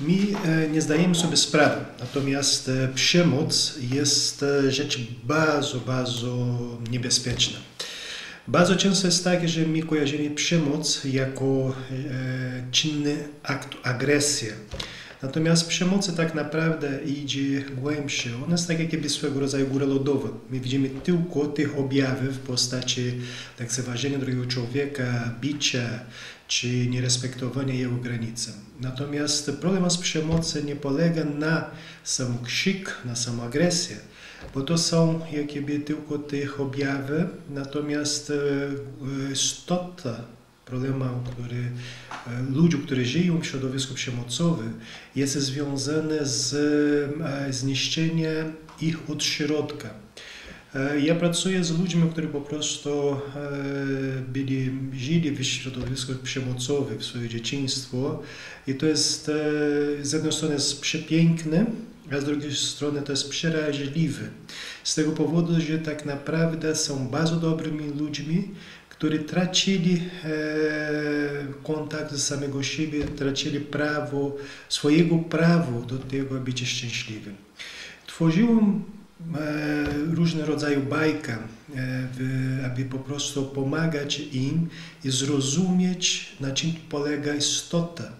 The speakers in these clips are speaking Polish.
My e, nie zdajemy sobie sprawy, natomiast e, przemoc jest e, rzecz bardzo, bardzo niebezpieczna. Bardzo często jest tak, że my kojarzymy przemoc jako czynny akt agresji. Natomiast przemocy tak naprawdę idzie głębsze. Ona jest tak jakby swego rodzaju góra lodowa. My widzimy tylko tych objawów w postaci lekceważenia drugiego człowieka, bicia, czy nierespektowania jego granicy. Natomiast problem z przemocy nie polega na sam krzyk, na samą agresję, bo to są jakby tylko tych objawy, natomiast istota problemu, który ludzi, którzy żyją w środowisku przemocowym, jest związany z zniszczeniem ich od środka. Ja pracuję z ludźmi, którzy po prostu byli, żyli w środowisku przemocowym w swoje dzieciństwo i to jest z jednej strony jest przepiękne, a z drugiej strony to jest przeraźliwe. Z tego powodu, że tak naprawdę są bardzo dobrymi ludźmi, którzy tracili kontakt z samego siebie, tracili prawo, swojego prawa do tego, aby być szczęśliwym. Tworzyłem różne rodzaje bajka, aby po prostu pomagać im i zrozumieć, na czym polega istota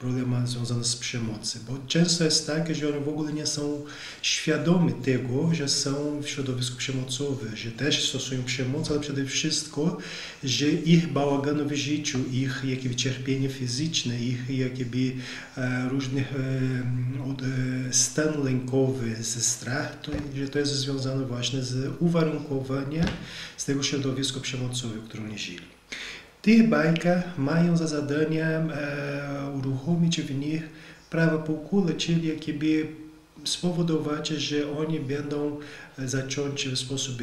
problemu związane z przemocą. Bo często jest tak, że oni w ogóle nie są świadomi tego, że są w środowisku przemocowym, że też stosują przemoc, ale przede wszystkim, że ich bałagany w życiu, ich jakby cierpienie fizyczne, ich jakby e, różnych e, stan lękowy, ze strach, to, że to jest związane właśnie z uwarunkowaniem z tego środowiska przemocowego, w którym oni żyli. Tych bajkach mają za zadanie e, uruchomić w nich prawa półkule, czyli jakby spowodować, że oni będą zacząć w sposób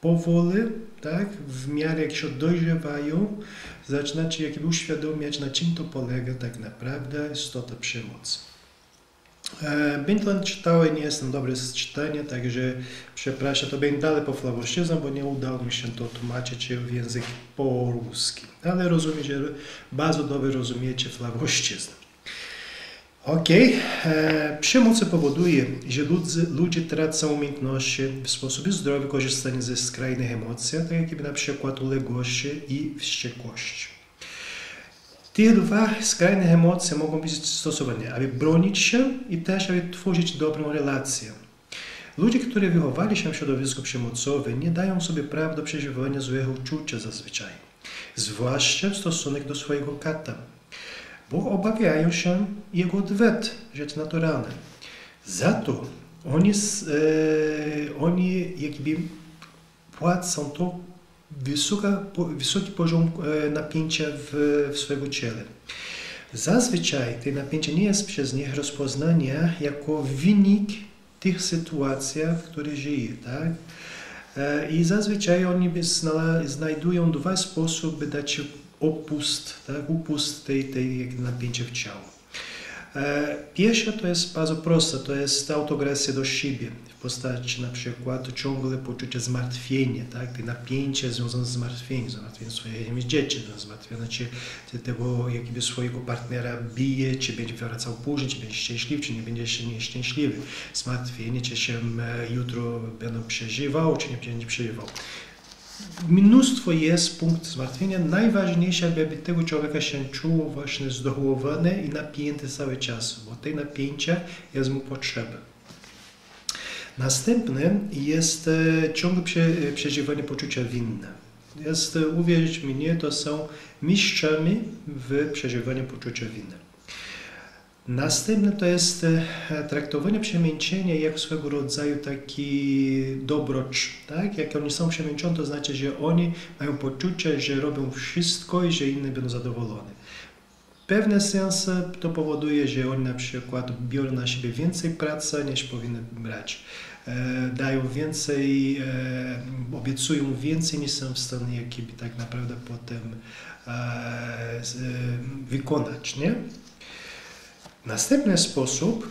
powoli, tak, w miarę jak się dojrzewają, zaczynać jakby uświadamiać, na czym to polega tak naprawdę istota przemocy. Bintland czytałem, nie jestem dobry z czytania, także przepraszam, to będę dalej po flawoszczyznam, bo nie udało mi się to tłumaczyć w język polski. Ale rozumiem, że bardzo dobrze rozumiecie flawoszczyzn. Ok, e, przemoc powoduje, że ludzie, ludzie tracą umiejętności w sposób zdrowy korzystania ze skrajnych emocji, tak jak na przykład uległości i wściekłości. Te dwa skrajne emocje mogą być stosowane, aby bronić się i też aby tworzyć dobrą relację. Ludzie, którzy wychowali się w środowisku przemocowym, nie dają sobie prawa do przeżywania złego uczucia zazwyczaj, zwłaszcza w stosunek do swojego kata, bo obawiają się jego odwet, rzecz naturalna. Za to oni, e, oni jakby płacą to wysoka, wysoki poziom napięcia w, w swojego ciele. Zazwyczaj to napięcie nie jest przez nich rozpoznane jako wynik tych sytuacji, w których żyje. Tak? I zazwyczaj oni znajdują dwa sposoby dać opust, tak? upust tej, tej napięcia w ciało. Pierwsze to jest bardzo proste, to jest autoagresja do siebie w postaci na przykład ciągle poczucie zmartwienia, tak? te napięcie związane z zmartwieniem, zmartwieniem swoimi dzieci, zmartwienie czy, czy tego jakby swojego partnera bije, czy będzie wracał później, czy będzie szczęśliwy, czy nie będzie się nieszczęśliwy, zmartwienie, czy się jutro będą przeżywał, czy nie będzie przeżywał mnóstwo jest punktów zmartwienia. Najważniejsze, aby tego człowieka się czuło właśnie zdołowany i napięty cały czas, bo te napięcia jest mu potrzebne. Następne jest ciągłe przeżywanie poczucia winne. Jest, uwierzyć mi, nie, to są mistrzami w przeżywaniu poczucia winy. Następne to jest traktowanie przemęczenia jak swego rodzaju taki dobrocz. Tak? Jak oni są przemęczeni, to znaczy, że oni mają poczucie, że robią wszystko i że inni będą zadowoleni. Pewne sensy to powoduje, że oni na przykład biorą na siebie więcej pracy niż powinny brać. dają więcej, obiecują więcej niż są w stanie jakby tak naprawdę potem wykonać. Nie? Następny sposób,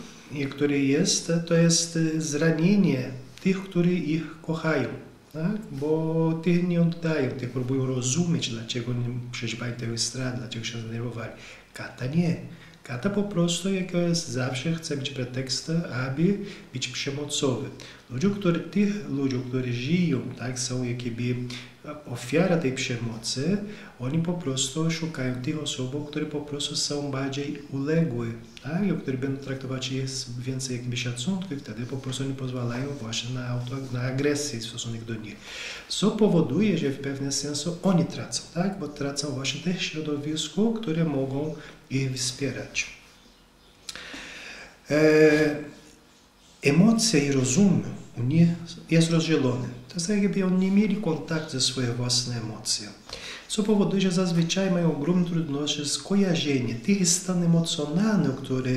który jest, to jest zranienie tych, którzy ich kochają. Tak? Bo tych nie oddają, tych próbują rozumieć, dlaczego nie przeżywają tego straty, dlaczego się zdenerwowali. Kata nie. Kata po prostu jakaś zawsze chce być pretekstem, aby być przemocowy. Ludzie, którzy, tych ludzi, którzy żyją, tak, są jakby ofiara tej przemocy, oni po prostu szukają tych osób, które po prostu są bardziej uległe, tak, i które będą traktować je z więcej jakby szacunku i wtedy po prostu nie pozwalają właśnie na, auto, na agresję w stosunku do nich. Co powoduje, że w pewnym sensu oni tracą, tak, bo tracą właśnie te środowisko, które mogą ich wspierać. E, emocje i rozum nich jest rozdzielony. To jest jakby oni nie mieli kontakt ze swoimi własnymi emocjami. Co powoduje, że zazwyczaj mają ogromne trudności z kojarzeniem tych stanów emocjonalnych, które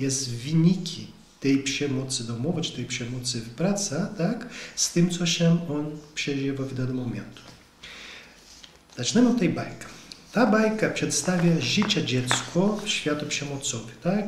jest wyniki tej przemocy domowej, czy tej przemocy w pracy, tak, z tym, co się on przeżywa w danym momencie. Zaczynamy od tej bajki. Ta bajka przedstawia życie dziecko w światu przemocowy, tak?